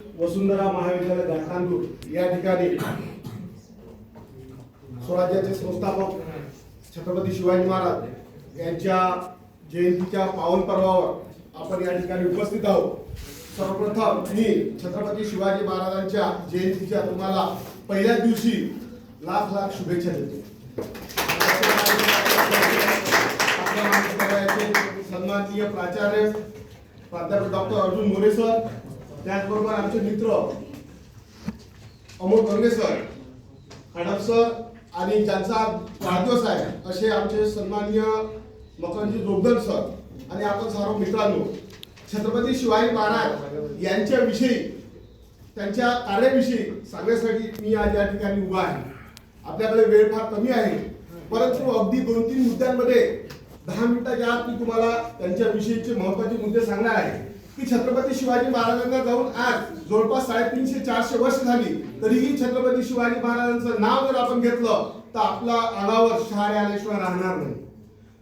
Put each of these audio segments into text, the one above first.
वसुंधरा महाविद्यालय घाटनांदूर या ठिकाणी स्वराज्याचे संस्थापक छत्रपती शिवाजी महाराज यांच्या जयंतीच्या पावन पर्वावर आपण या ठिकाणी उपस्थित आहोत. सर्वप्रथम मी छत्रपती शिवाजी महाराजांच्या जयंतीच्या तुम्हाला पहिल्याच दिवशी लाख लाख शुभेच्छा देतो. सन्माननीय प्राचार्य प्राध्यापक डॉक्टर अर्जुन मोरे सर त्याचबरोबर आमचे मित्र अमोल गंगे सर खडप सर आणि ज्यांचा वाढदिवस आहे असे आमचे सन्माननीय मकरजी जोगदर सर आणि आपण सर्व मित्रांनो छत्रपती शिवाजी महाराज यांच्याविषयी त्यांच्या कार्याविषयी सांगण्यासाठी मी आज या ठिकाणी उभा आहे. आपल्याकडे वेळ फार कमी आहे परंतु अगदी दोन तीन मुद्द्यांमध्ये दहा मिनिटाच्या आत मी तुम्हाला त्यांच्याविषयीचे महत्त्वाचे मुद्दे सांगणार आहे. की छत्रपती शिवाजी महाराजांना जाऊन आज जवळपास साडेतीनशे चारशे वर्ष झाली तरीही छत्रपती शिवाजी महाराजांचं नाव जर आपण घेतलं तर आपला अनावर शहारे आल्याशिवाय राहणार नाही.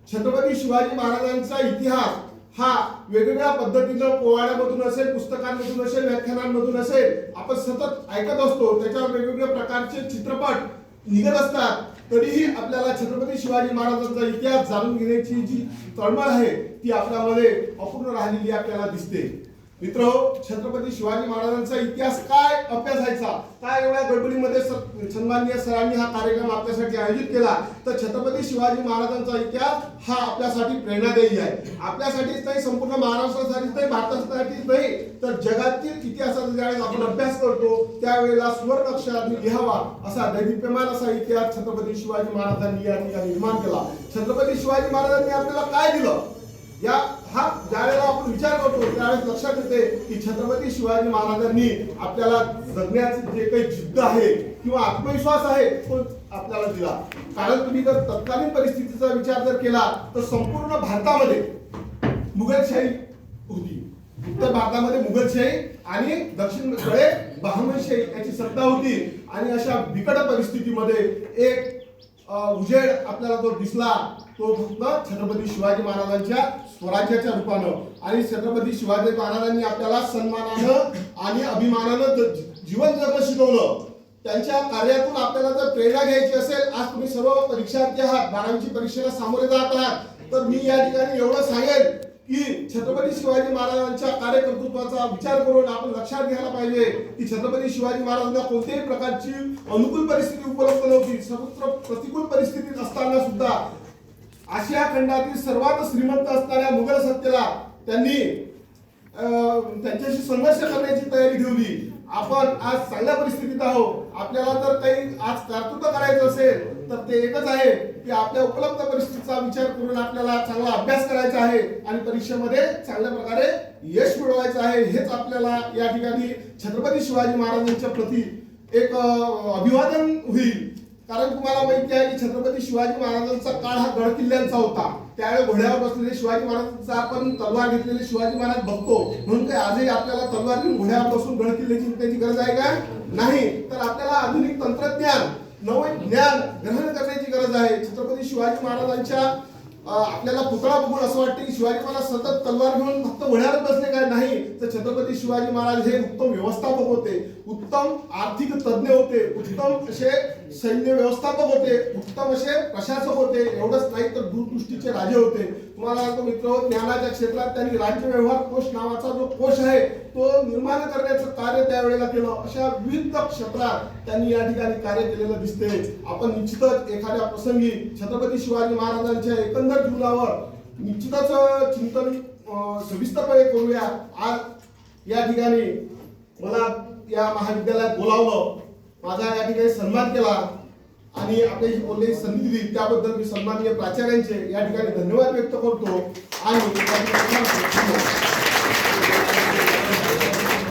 छत्रपती शिवाजी महाराजांचा इतिहास हा वेगवेगळ्या पद्धतीनं पोवाड्यामधून असेल पुस्तकांमधून असेल व्याख्यानांमधून असेल आपण सतत ऐकत असतो त्याच्यावर वेगवेगळ्या प्रकारचे चित्रपट निघत असतात. तरीही आपल्याला छत्रपती शिवाजी महाराजांचा इतिहास जाणून घेण्याची जी तळमळ आहे ती आपल्यामध्ये अपूर्ण राहिलेली आपल्याला दिसते. मित्र छत्रपती शिवाजी महाराजांचा इतिहास काय अभ्यासायचा? काय एवढ्या गडबडीमध्ये स- सन्माननीय सरांनी हा कार्यक्रम आपल्यासाठी आयोजित केला? तर छत्रपती शिवाजी महाराजांचा इतिहास हा आपल्यासाठी प्रेरणादायी आहे. आपल्यासाठीच नाही संपूर्ण महाराष्ट्रासाठीच नाही भारतासाठीच नाही तर जगातील इतिहासाचा ज्यावेळेस आपण अभ्यास करतो त्यावेळेला सुवर्ण अक्षरांनी लिहावा असा दैदिप्यमान असा इतिहास छत्रपती शिवाजी महाराजांनी या ठिकाणी निर्माण केला. छत्रपती शिवाजी महाराजांनी आपल्याला काय दिलं? या हा ज्यावेळेला आपण विचार करतो त्यावेळेस लक्षात येते की छत्रपती शिवाजी महाराजांनी आपल्याला जगण्याचं जे काही जिद्द आहे किंवा आत्मविश्वास आहे तो आपल्याला दिला. कारण तुम्ही जर तत्कालीन परिस्थितीचा विचार जर केला तर संपूर्ण भारतामध्ये मुघलशाही होती. उत्तर भारतामध्ये मुघलशाही आणि दक्षिणकडे बहामनशाही याची सत्ता होती. आणि अशा बिकट परिस्थितीमध्ये एक उजेड आपल्याला जो दिसला तो फक्त छत्रपती शिवाजी महाराजांच्या स्वराज्याच्या रूपानं. आणि छत्रपती शिवाजी महाराजांनी आपल्याला सन्मानानं आणि अभिमानानं जीवन जगणं शिकवलं. त्यांच्या कार्यातून आपल्याला जर प्रेरणा घ्यायची असेल आज तुम्ही सर्व परीक्षार्थी आहात बारावीची परीक्षेला सामोरे जात आहात तर मी या ठिकाणी एवढं सांगेन छत्रपती शिवाजी महाराजांच्या कार्यकर्तृत्वाचा विचार करून आपण लक्षात घ्यायला पाहिजे की छत्रपती शिवाजी महाराजांना कोणत्याही प्रकारची अनुकूल परिस्थिती उपलब्ध नव्हती. सर्वत्र प्रतिकूल परिस्थितीत असताना सुद्धा आशिया खंडातील सर्वात श्रीमंत असणाऱ्या मुघल सत्तेला त्यांनी त्यांच्याशी संघर्ष करण्याची तयारी ठेवली. आपण आज चांगल्या परिस्थितीत आहोत. आपल्याला जर काही आज कर्तृत्व करायचं असेल ते एकच आहे की आपल्या उपलब्ध परिस्थितीचा विचार करून आपल्याला चांगला अभ्यास करायचा आहे आणि परीक्षेमध्ये चांगल्या प्रकारे यश मिळवायचं आहे हेच आपल्याला या ठिकाणी छत्रपती शिवाजी महाराजांच्या प्रती एक अभिवादन होईल. कारण तुम्हाला माहिती आहे की छत्रपती शिवाजी महाराजांचा काळ हा गड किल्ल्यांचा होता. त्यावेळी घोड्यावर बसलेले शिवाजी महाराजांचा आपण तलवार घेतलेले शिवाजी महाराज बघतो. म्हणून काय आजही आपल्याला तलवार घेऊन घोड्यावर बसून गड किल्ले जिंकण्याची गरज आहे का? नाही. तर आपल्याला आधुनिक तंत्रज्ञान नवीन ज्ञान ग्रहण करण्याची गरज आहे. छत्रपती शिवाजी महाराजांच्या आपल्याला पुतळा बघून असं वाटतं की शिवाजी महाराज सतत तलवार घेऊन फक्त घोड्यावर बसले काय नाही? तर छत्रपती शिवाजी महाराज हे उत्तम व्यवस्थापक होते. उत्तम आर्थिक तज्ज्ञ होते उत्तम असे सैन्य व्यवस्थापक होते उत्तम असे प्रशासक होते एवढंच नाही तर दूरदृष्टीचे राजे होते. तुम्हाला सांगतो मित्र ज्ञानाच्या क्षेत्रात त्यांनी राज्य व्यवहार कोश नावाचा जो कोश आहे तो निर्माण करण्याचं कार्य त्यावेळेला केलं. अशा विविध क्षेत्रात त्यांनी या ठिकाणी कार्य केलेलं दिसते. आपण निश्चितच एखाद्या प्रसंगी छत्रपती शिवाजी महाराजांच्या एकंदर जीवनावर निश्चितच चिंतन सविस्तरपणे करूया. आज या ठिकाणी मला या महाविद्यालयात बोलावलं. माझा या ठिकाणी सन्मान केला आणि आपल्याशी बोलण्याची संधी दिली त्याबद्दल मी सन्माननीय प्राचार्यांचे या ठिकाणी धन्यवाद व्यक्त करतो. आणि